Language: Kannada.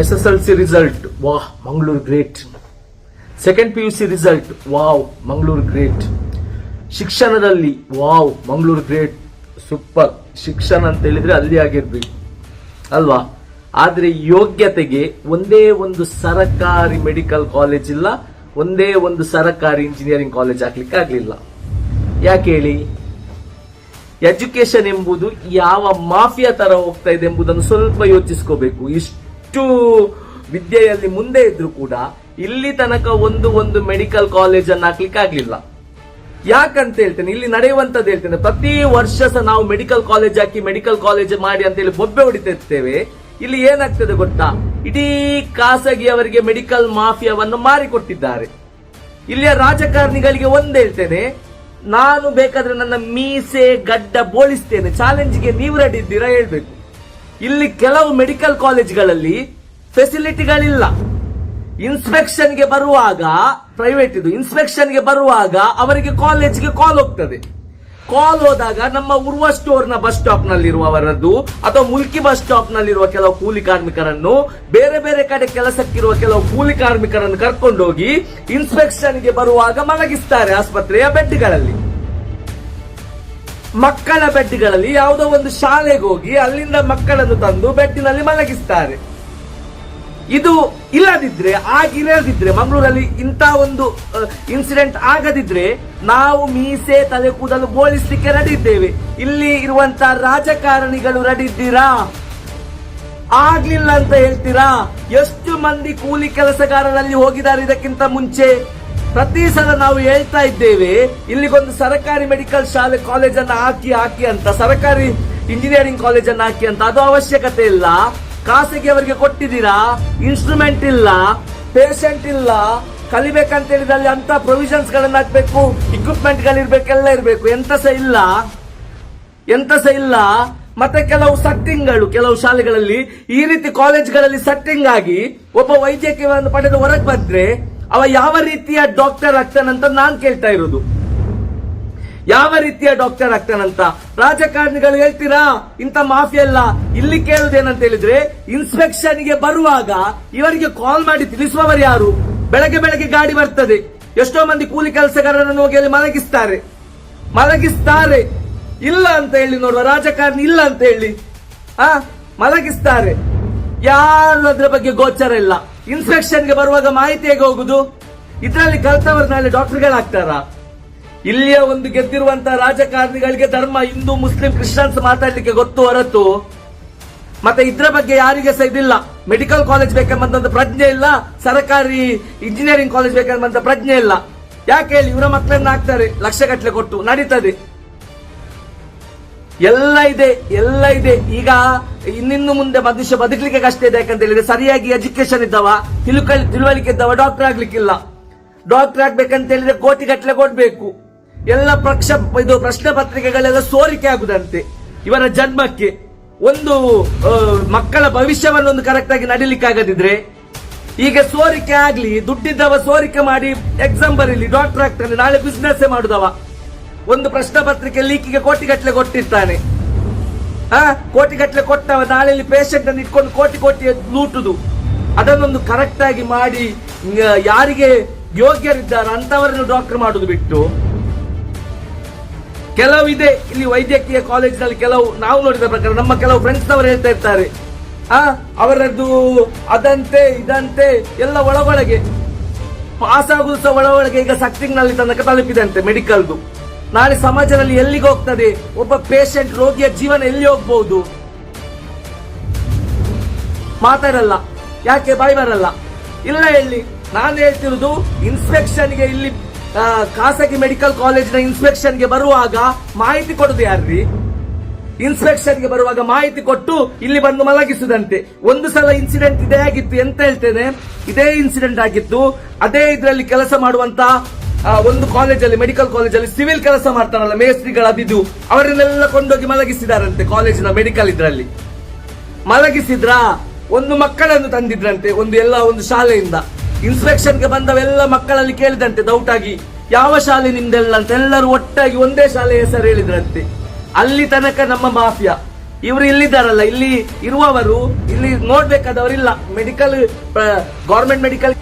S S L C result wow Mangaluru great second P U C result wow Mangaluru great ಶಿಕ್ಷಣದಲ್ಲಿ ವಾವ್ ಮಂಗಳೂರು ಗ್ರೇಟ್ ಸೂಪರ್ ಶಿಕ್ಷಣ ಅಂತ ಹೇಳಿದ್ರೆ ಅಲ್ಲಿ ಆಗಿರ್ಬೇಕು ಅಲ್ವಾ? ಆದರೆ ಯೋಗ್ಯತೆಗೆ ಒಂದೇ ಒಂದು ಸರಕಾರಿ ಮೆಡಿಕಲ್ ಕಾಲೇಜ್ ಇಲ್ಲ, ಒಂದೇ ಒಂದು ಸರಕಾರಿ ಇಂಜಿನಿಯರಿಂಗ್ ಕಾಲೇಜ್ ಹಾಕ್ಲಿಕ್ಕೆ ಆಗಲಿಲ್ಲ. ಯಾಕೆ ಹೇಳಿ? ಎಜುಕೇಶನ್ ಎಂಬುದು ಯಾವ ಮಾಫಿಯಾ ತರ ಹೋಗ್ತಾ ಇದೆ ಎಂಬುದನ್ನು ಸ್ವಲ್ಪ ಯೋಚಿಸ್ಕೋಬೇಕು. ಇಷ್ಟು ವಿದ್ಯೆಯಲ್ಲಿ ಮುಂದೆ ಇದ್ರು ಕೂಡ ಇಲ್ಲಿ ತನಕ ಒಂದು ಒಂದು ಮೆಡಿಕಲ್ ಕಾಲೇಜ್ ಅನ್ನ ಹಾಕ್ಲಿಕ್ಕೆ ಆಗ್ಲಿಲ್ಲ. ಯಾಕಂತ ಹೇಳ್ತೇನೆ, ಇಲ್ಲಿ ನಡೆಯುವಂತದ್ದು ಹೇಳ್ತೇನೆ, ಪ್ರತಿ ವರ್ಷ ಸಹ ನಾವು ಮೆಡಿಕಲ್ ಕಾಲೇಜ್ ಹಾಕಿ ಮೆಡಿಕಲ್ ಕಾಲೇಜ್ ಮಾಡಿ ಅಂತ ಹೇಳಿ ಬೊಬ್ಬೆ ಹೊಡಿತಿರ್ತೇವೆ. ಇಲ್ಲಿ ಏನಾಗ್ತದೆ ಗೊತ್ತಾ? ಇಡೀ ಖಾಸಗಿಯವರಿಗೆ ಮೆಡಿಕಲ್ ಮಾಫಿಯಾವನ್ನು ಮಾರಿಕೊಟ್ಟಿದ್ದಾರೆ. ಇಲ್ಲಿಯ ರಾಜಕಾರಣಿಗಳಿಗೆ ಒಂದ್ ಹೇಳ್ತೇನೆ, ನಾನು ಬೇಕಾದ್ರೆ ನನ್ನ ಮೀಸೆ ಗಡ್ಡ ಬೋಳಿಸ್ತೇನೆ. ಚಾಲೆಂಜ್ಗೆ ನೀವು ರೆಡಿ ಇದ್ದೀರಾ ಹೇಳ್ಬೇಕು. ಇಲ್ಲಿ ಕೆಲವು ಮೆಡಿಕಲ್ ಕಾಲೇಜ್ಗಳಲ್ಲಿ ಫೆಸಿಲಿಟಿಗಳಿಲ್ಲ. ಇನ್ಸ್ಪೆಕ್ಷನ್ಗೆ ಬರುವಾಗ ಪ್ರೈವೇಟ್ ಇದು, ಇನ್ಸ್ಪೆಕ್ಷನ್ಗೆ ಬರುವಾಗ ಅವರಿಗೆ ಕಾಲೇಜ್ಗೆ ಕಾಲ್ ಹೋಗ್ತದೆ. ಕಾಲ್ ಹೋದಾಗ ನಮ್ಮ ಉರ್ವ ಸ್ಟೋರ್ನ ಬಸ್ ಸ್ಟಾಪ್ ನಲ್ಲಿರುವವರದ್ದು ಅಥವಾ ಮುಲ್ಕಿ ಬಸ್ ಸ್ಟಾಪ್ ನಲ್ಲಿರುವ ಕೆಲವು ಕೂಲಿ ಕಾರ್ಮಿಕರನ್ನು, ಬೇರೆ ಬೇರೆ ಕಡೆ ಕೆಲಸಕ್ಕಿರುವ ಕೆಲವು ಕೂಲಿ ಕಾರ್ಮಿಕರನ್ನು ಕರ್ಕೊಂಡೋಗಿ ಇನ್ಸ್ಪೆಕ್ಷನ್ಗೆ ಬರುವಾಗ ಮಲಗಿಸ್ತಾರೆ ಆಸ್ಪತ್ರೆಯ ಬೆಡ್ಗಳಲ್ಲಿ. ಮಕ್ಕಳ ಬೆಡ್ಗಳಲ್ಲಿ ಯಾವುದೋ ಒಂದು ಶಾಲೆಗೆ ಹೋಗಿ ಅಲ್ಲಿಂದ ಮಕ್ಕಳನ್ನು ತಂದು ಬೆಡ್ಡಿನಲ್ಲಿ ಮಲಗಿಸ್ತಾರೆ. ಇದು ಇಲ್ಲದಿದ್ರೆ, ಆಗಿರದಿದ್ರೆ, ಮಂಗಳೂರಲ್ಲಿ ಇಂಥ ಒಂದು ಇನ್ಸಿಡೆಂಟ್ ಆಗದಿದ್ರೆ ನಾವು ಮೀಸೆ, ತಲೆ ಕೂದಲು ಬೋಳಿಸ್ಲಿಕ್ಕೆ ರೆಡಿ ಇದ್ದೇವೆ ಇಲ್ಲಿ ಇರುವಂತ ರಾಜಕಾರಣಿಗಳು ರೆಡಿ ಇದ್ದೀರಾ ಆಗ್ಲಿಲ್ಲ ಅಂತ ಹೇಳ್ತೀರಾ? ಎಷ್ಟು ಮಂದಿ ಕೂಲಿ ಕೆಲಸಗಾರರಲ್ಲಿ ಹೋಗಿದ್ದಾರೆ ಇದಕ್ಕಿಂತ ಮುಂಚೆ? ಪ್ರತಿ ಸಲ ನಾವು ಹೇಳ್ತಾ ಇದ್ದೇವೆ, ಇಲ್ಲಿಗೊಂದು ಸರ್ಕಾರಿ ಮೆಡಿಕಲ್ ಶಾಲೆ ಕಾಲೇಜ್ ಅನ್ನ ಹಾಕಿ ಹಾಕಿ ಅಂತ, ಸರ್ಕಾರಿ ಇಂಜಿನಿಯರಿಂಗ್ ಕಾಲೇಜ್ ಅನ್ನ ಹಾಕಿ ಅಂತ ಅದು ಅವಶ್ಯಕತೆ ಇಲ್ಲ. ಖಾಸಗಿ ಅವರಿಗೆ ಕೊಟ್ಟಿದ್ದೀರಾ? ಇನ್ಸ್ಟ್ರೂಮೆಂಟ್ ಇಲ್ಲ ಪೇಷಂಟ್ ಇಲ್ಲ. ಕಲಿಬೇಕಂತ ಹೇಳಿದ್ರೆ ಅಲ್ಲಿ ಅಂತ ಪ್ರೊವಿಷನ್ಸ್ ಗಳನ್ನ ಹಾಕ್ಬೇಕು ಇಕ್ವಿಪ್ಮೆಂಟ್ ಗಳಿರ್ಬೇಕು ಎಲ್ಲ ಇರ್ಬೇಕು. ಎಂತ ಸಹ ಇಲ್ಲ. ಎಂತ ಸಹ ಇಲ್ಲ. ಮತ್ತೆ ಕೆಲವು ಸಟ್ಟಿಂಗ್ಗಳು ಕೆಲವು ಶಾಲೆಗಳಲ್ಲಿ ಈ ರೀತಿ ಕಾಲೇಜ್ಗಳಲ್ಲಿ ಸಟ್ಟಿಂಗ್ ಆಗಿ ಒಬ್ಬ ವೈದ್ಯಕೀಯವನ್ನು ಪಡೆದು ಹೊರಗೆ ಬಂದ್ರೆ ಅವ ಯಾವ ರೀತಿಯ ಡಾಕ್ಟರ್ ಆಗ್ತಾನಂತ ನಾನ್ ಕೇಳ್ತಾ ಇರೋದು. ಯಾವ ರೀತಿಯ ಡಾಕ್ಟರ್ ಆಗ್ತಾನಂತ? ರಾಜಕಾರಣಿಗಳು ಹೇಳ್ತೀರಾ, ಇಂಥ ಮಾಫಿಯಾ ಎಲ್ಲ ಇಲ್ಲಿ ಕೇಳುದೇನಂತ ಹೇಳಿದ್ರೆ ಇನ್ಸ್ಪೆಕ್ಷನ್ಗೆ ಬರುವಾಗ ಇವರಿಗೆ ಕಾಲ್ ಮಾಡಿ ತಿಳಿಸುವವರು ಯಾರು? ಬೆಳಗ್ಗೆ ಬೆಳಗ್ಗೆ ಗಾಡಿ ಬರ್ತದೆ. ಎಷ್ಟೋ ಮಂದಿ ಕೂಲಿ ಕೆಲಸಗಾರರನ್ನು ಹೋಗಿ ಅಲ್ಲಿ ಮಲಗಿಸ್ತಾರೆ. ಮಲಗಿಸ್ತಾರೆ. ಇಲ್ಲ ಅಂತ ಹೇಳಿ ನೋಡುವ, ರಾಜಕಾರಣಿ ಇಲ್ಲ ಅಂತ ಹೇಳಿ, ಆ, ಮಲಗಿಸ್ತಾರೆ. ಯಾರು ಅದ್ರ ಬಗ್ಗೆ ಗೋಚರ ಇಲ್ಲ. ಇನ್ಸ್ಪೆಕ್ಷನ್ಗೆ ಬರುವಾಗ ಮಾಹಿತಿ ಹೇಗೆ ಹೋಗುದು? ಇದರಲ್ಲಿ ಕಲ್ತವರು ನಾಳೆ ಡಾಕ್ಟರ್ಗಳಾಗ್ತಾರಾ? ಇಲ್ಲಿಯ ಒಂದು ಗೆದ್ದಿರುವಂತಹ ರಾಜಕಾರಣಿಗಳಿಗೆ ಧರ್ಮ, ಹಿಂದೂ, ಮುಸ್ಲಿಂ, ಕ್ರಿಶ್ಚಿಯನ್ಸ್ ಮಾತಾಡ್ಲಿಕ್ಕೆ ಗೊತ್ತು ಹೊರತು, ಮತ್ತೆ ಇದ್ರ ಬಗ್ಗೆ ಯಾರಿಗೆ ಸಹ ಇದಿಲ್ಲ. ಮೆಡಿಕಲ್ ಕಾಲೇಜ್ ಬೇಕೆಂಬಂತ ಪ್ರಜ್ಞೆ ಇಲ್ಲ, ಸರ್ಕಾರಿ ಇಂಜಿನಿಯರಿಂಗ್ ಕಾಲೇಜ್ ಬೇಕೆಂಬಂತ ಪ್ರಜ್ಞೆ ಇಲ್ಲ. ಯಾಕೆ ಹೇಳಿ, ಇವರ ಮಕ್ಕಳನ್ನ ಹಾಕ್ತಾರೆ ಲಕ್ಷಗಟ್ಟಲೆ ಕೊಟ್ಟು, ನಡೀತದೆ. ಎಲ್ಲ ಇದೆ ಎಲ್ಲ ಇದೆ. ಈಗ ಇನ್ನಿನ್ನು ಮುಂದೆ ಮನುಷ್ಯ ಬದುಕಲಿಕ್ಕೆ ಕಷ್ಟ ಇದೆ, ಯಾಕಂತ ಹೇಳಿದ್ರೆ ಸರಿಯಾಗಿ ಎಜುಕೇಶನ್ ಇದ್ದವ, ತಿಳುಕಲ್, ತಿಳುವಳಿಕೆ ಇದ್ದವ ಡಾಕ್ಟರ್ ಆಗ್ಲಿಕ್ಕಿಲ್ಲ. ಡಾಕ್ಟರ್ ಆಗ್ಬೇಕಂತ ಹೇಳಿದ್ರೆ ಕೋಟಿ ಗಟ್ಟಲೆ ಕೊಡ್ಬೇಕು. ಎಲ್ಲ ಪ್ರಕ್ಷ, ಇದು ಪ್ರಶ್ನೆ ಪತ್ರಿಕೆಗಳೆಲ್ಲ ಸೋರಿಕೆ ಆಗುದಂತೆ ಇವರ ಜನ್ಮಕ್ಕೆ. ಒಂದು ಮಕ್ಕಳ ಭವಿಷ್ಯವನ್ನು ಒಂದು ಕರೆಕ್ಟ್ ಆಗಿ ನಡಿಲಿಕ್ಕಾಗದಿದ್ರೆ ಈಗ ಸೋರಿಕೆ ಆಗ್ಲಿ, ದುಡ್ಡಿದ್ದವ ಸೋರಿಕೆ ಮಾಡಿ ಎಕ್ಸಾಮ್ ಬರೀಲಿ ಡಾಕ್ಟರ್ ಆಗ್ತಾನೆ, ನಾಳೆ ಬಿಸ್ನೆಸ್ ಮಾಡುದವ. ಒಂದು ಪ್ರಶ್ನೆ ಪತ್ರಿಕೆ ಲೀಕಿಗೆ ಕೋಟಿಗಟ್ಟಲೆ ಕೊಟ್ಟಿರ್ತಾನೆ. ಹಾ, ಕೋಟಿಗಟ್ಟಲೆ ಕೊಟ್ಟವ ನಾಳೆಯಲ್ಲಿ ಪೇಷಂಟ್ ಅನ್ನು ಇಟ್ಕೊಂಡು ಕೋಟಿ ಕೋಟಿ ಲೂಟುದು. ಅದನ್ನೊಂದು ಕರೆಕ್ಟ್ ಆಗಿ ಮಾಡಿ ಯಾರಿಗೆ ಯೋಗ್ಯರಿದ್ದಾರೆ ಅಂತವರನ್ನು ಡಾಕ್ಟರ್ ಮಾಡುದು ಬಿಟ್ಟು. ಕೆಲವು ಇದೆ, ಇಲ್ಲಿ ವೈದ್ಯಕೀಯ ಕಾಲೇಜಿನಲ್ಲಿ ಕೆಲವು, ನಾವು ನೋಡಿದ ಪ್ರಕಾರ ನಮ್ಮ ಕೆಲವು ಫ್ರೆಂಡ್ಸ್ ನವರು ಹೇಳ್ತಾ ಇರ್ತಾರೆ. ಆ ಅವರದ್ದು ಅದಂತೆ, ಇದಂತೆ, ಎಲ್ಲ ಒಳಗೊಳಗೆ. ಪಾಸ್ ಆಗುದು ಸಹ ಒಳಗೊಳಗೆ, ಈಗ ಸಕ್ತಿಂಗ್ನಲ್ಲಿ ತನಕ ತಲುಪಿದಂತೆ ಮೆಡಿಕಲ್ದು ನಾಳೆ ಸಮಾಜದಲ್ಲಿ ಎಲ್ಲಿಗೆ ಹೋಗ್ತದೆ? ಒಬ್ಬ ಪೇಷಂಟ್ ರೋಗಿಯ ಜೀವನ ಎಲ್ಲಿ ಹೋಗ್ಬಹುದು ಮಾತಾಡಲ್ಲ. ಯಾಕೆ ಬಾಯಿ ಬರಲ್ಲ? ಇಲ್ಲ ಹೇಳಿ. ನಾನು ಹೇಳ್ತಿರೋದು ಇನ್ಸ್ಪೆಕ್ಷನ್ಗೆ ಇಲ್ಲಿ ಖಾಸಗಿ ಮೆಡಿಕಲ್ ಕಾಲೇಜಿನ ಇನ್ಸ್ಪೆಕ್ಷನ್ಗೆ ಬರುವಾಗ ಮಾಹಿತಿ ಕೊಡುದು ಯಾರ್ರಿ? ಇನ್ಸ್ಪೆಕ್ಷನ್ಗೆ ಬರುವಾಗ ಮಾಹಿತಿ ಕೊಟ್ಟು ಇಲ್ಲಿ ಬಂದು ಮಲಗಿಸುದಂತೆ. ಒಂದು ಸಲ ಇನ್ಸಿಡೆಂಟ್ ಇದೇ ಆಗಿತ್ತು, ಎಂತ ಹೇಳ್ತೇನೆ? ಇದೇ ಇನ್ಸಿಡೆಂಟ್ ಆಗಿತ್ತು. ಅದೇ ಇದರಲ್ಲಿ ಕೆಲಸ ಮಾಡುವಂತ ಒಂದು ಕಾಲೇಜಲ್ಲಿ ಮೆಡಿಕಲ್ ಕಾಲೇಜಲ್ಲಿ ಸಿವಿಲ್ ಕೆಲಸ ಮಾಡ್ತಾರಲ್ಲ, ಮೇಸ್ತ್ರಿಗಳ ಬಿದ್ದು ಅವರನ್ನೆಲ್ಲ ಕೊಂಡೋಗಿ ಮಲಗಿಸಿದಾರಂತೆ ಕಾಲೇಜಿನ ಮೆಡಿಕಲ್ ಇದರಲ್ಲಿ. ಮಲಗಿಸಿದ್ರಾ? ಒಂದು ಮಕ್ಕಳನ್ನು ತಂದಿದ್ರಂತೆ, ಒಂದು ಎಲ್ಲ ಒಂದು ಶಾಲೆಯಿಂದ. ಇನ್ಸ್ಪೆಕ್ಷನ್ಗೆ ಬಂದವೆಲ್ಲ ಮಕ್ಕಳಲ್ಲಿ ಕೇಳಿದಂತೆ ಡೌಟ್ ಆಗಿ, ಯಾವ ಶಾಲೆ ನಿಮ್ದೆಲ್ಲ ಅಂತ ಎಲ್ಲರೂ ಒಟ್ಟಾಗಿ ಒಂದೇ ಶಾಲೆ ಹೆಸರು ಹೇಳಿದ್ರಂತೆ. ಅಲ್ಲಿ ತನಕ ನಮ್ಮ ಮಾಫಿಯಾ. ಇವರು ಇಲ್ಲಿದ್ದಾರಲ್ಲ, ಇಲ್ಲಿ ಇರುವವರು, ಇಲ್ಲಿ ನೋಡ್ಬೇಕಾದವರಿಲ್ಲ. Medical government medical